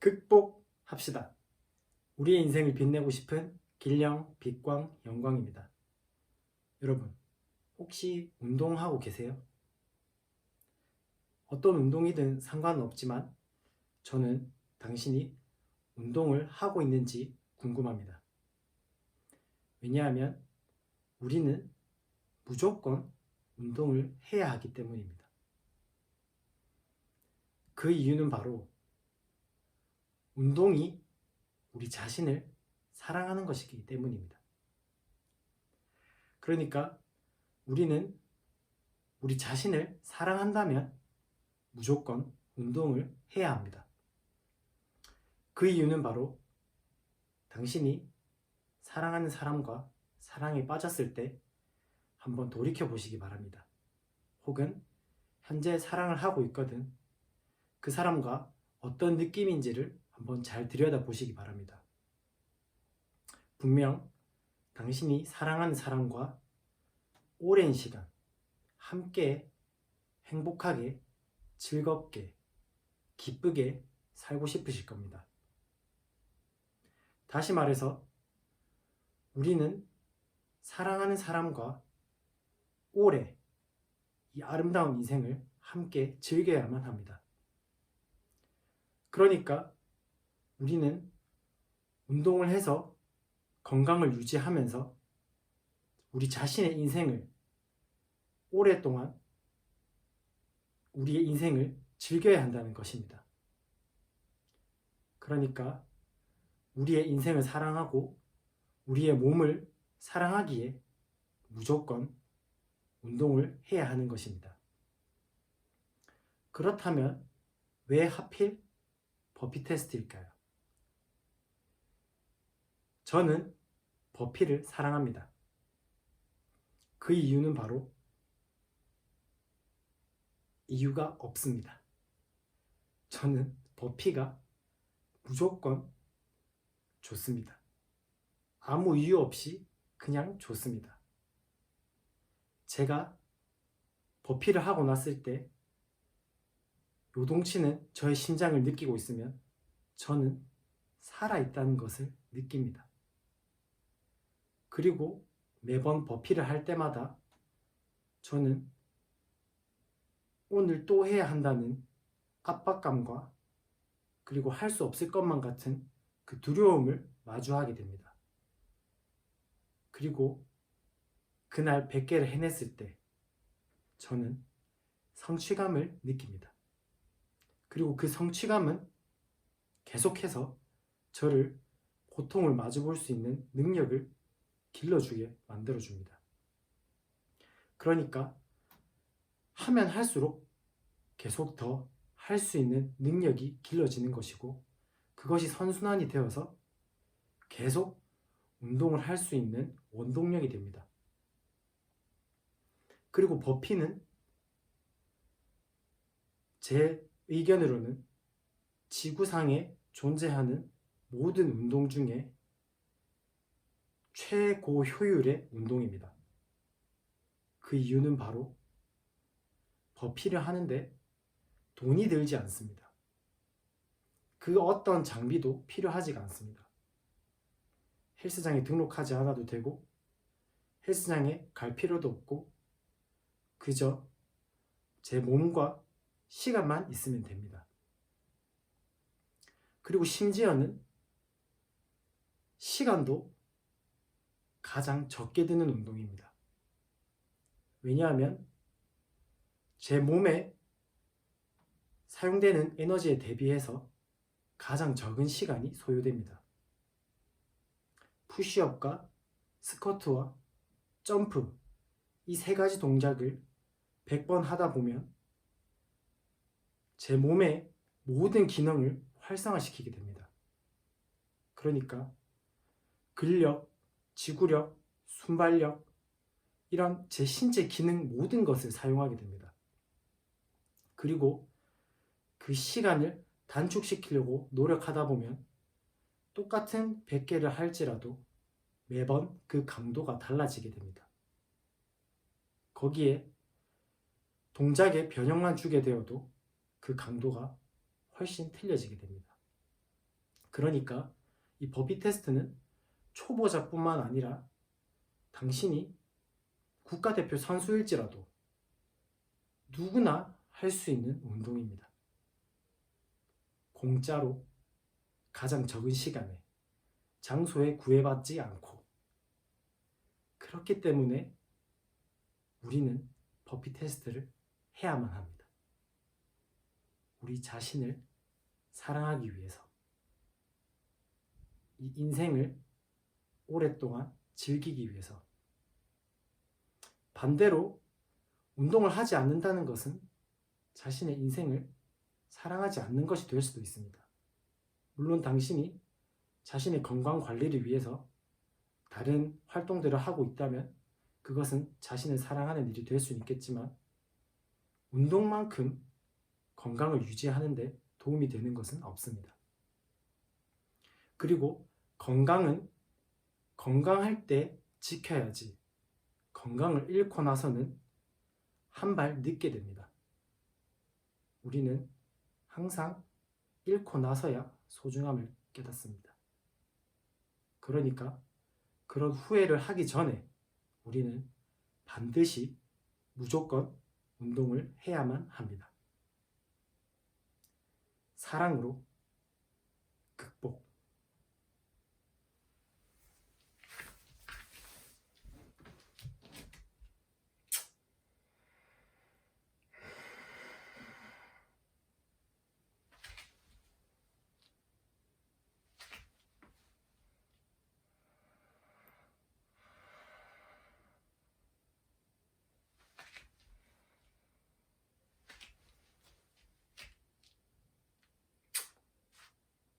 극복합시다. 우리의 인생을 빛내고 싶은 길령, 빛광, 영광입니다. 여러분, 혹시 운동하고 계세요? 어떤 운동이든 상관은 없지만 저는 당신이 운동을 하고 있는지 궁금합니다. 왜냐하면 우리는 무조건 운동을 해야 하기 때문입니다. 그 이유는 바로 운동이 우리 자신을 사랑하는 것이기 때문입니다. 그러니까 우리는 우리 자신을 사랑한다면 무조건 운동을 해야 합니다. 그 이유는 바로 당신이 사랑하는 사람과 사랑에 빠졌을 때 한번 돌이켜 보시기 바랍니다. 혹은 현재 사랑을 하고 있거든 그 사람과 어떤 느낌인지를 한번 잘 들여다 보시기 바랍니다. 분명 당신이 사랑하는 사람과 오랜 시간 함께 행복하게 즐겁게 기쁘게 살고 싶으실 겁니다. 다시 말해서 우리는 사랑하는 사람과 오래 이 아름다운 인생을 함께 즐겨야만 합니다. 그러니까 우리는 운동을 해서 건강을 유지하면서 우리 자신의 인생을 오랫동안 우리의 인생을 즐겨야 한다는 것입니다. 그러니까 우리의 인생을 사랑하고 우리의 몸을 사랑하기에 무조건 운동을 해야 하는 것입니다. 그렇다면 왜 하필 버피 테스트일까요? 저는 버피를 사랑합니다. 그 이유는 바로 이유가 없습니다. 저는 버피가 무조건 좋습니다. 아무 이유 없이 그냥 좋습니다. 제가 버피를 하고 났을 때 요동치는 저의 심장을 느끼고 있으면 저는 살아있다는 것을 느낍니다. 그리고 매번 버피를 할 때마다 저는 오늘 또 해야 한다는 압박감과 그리고 할 수 없을 것만 같은 그 두려움을 마주하게 됩니다. 그리고 그날 100개를 해냈을 때 저는 성취감을 느낍니다. 그리고 그 성취감은 계속해서 저를 고통을 마주볼 수 있는 능력을 길러주게 만들어줍니다. 그러니까 하면 할수록 계속 더 할 수 있는 능력이 길러지는 것이고 그것이 선순환이 되어서 계속 운동을 할 수 있는 원동력이 됩니다. 그리고 버피는 제 의견으로는 지구상에 존재하는 모든 운동 중에 최고 효율의 운동입니다. 그 이유는 바로 버피를 하는데 돈이 들지 않습니다. 그 어떤 장비도 필요하지가 않습니다. 헬스장에 등록하지 않아도 되고 헬스장에 갈 필요도 없고 그저 제 몸과 시간만 있으면 됩니다. 그리고 심지어는 시간도 가장 적게 드는 운동입니다. 왜냐하면 제 몸에 사용되는 에너지에 대비해서 가장 적은 시간이 소요됩니다. 푸시업과 스쿼트와 점프 이 세 가지 동작을 100번 하다 보면 제 몸의 모든 기능을 활성화시키게 됩니다. 그러니까 근력, 지구력, 순발력 이런 제 신체 기능 모든 것을 사용하게 됩니다. 그리고 그 시간을 단축시키려고 노력하다 보면 똑같은 100개를 할지라도 매번 그 강도가 달라지게 됩니다. 거기에 동작에 변형만 주게 되어도 그 강도가 훨씬 틀려지게 됩니다. 그러니까 이 버피 테스트는 초보자뿐만 아니라 당신이 국가대표 선수일지라도 누구나 할 수 있는 운동입니다. 공짜로 가장 적은 시간에 장소에 구애받지 않고 그렇기 때문에 우리는 버피 테스트를 해야만 합니다. 우리 자신을 사랑하기 위해서 이 인생을 오랫동안 즐기기 위해서 반대로 운동을 하지 않는다는 것은 자신의 인생을 사랑하지 않는 것이 될 수도 있습니다. 물론 당신이 자신의 건강 관리를 위해서 다른 활동들을 하고 있다면 그것은 자신을 사랑하는 일이 될 수 있겠지만 운동만큼 건강을 유지하는데 도움이 되는 것은 없습니다. 그리고 건강은 건강할 때 지켜야지 건강을 잃고 나서는 한 발 늦게 됩니다. 우리는 항상 잃고 나서야 소중함을 깨닫습니다. 그러니까 그런 후회를 하기 전에 우리는 반드시 무조건 운동을 해야만 합니다. 사랑으로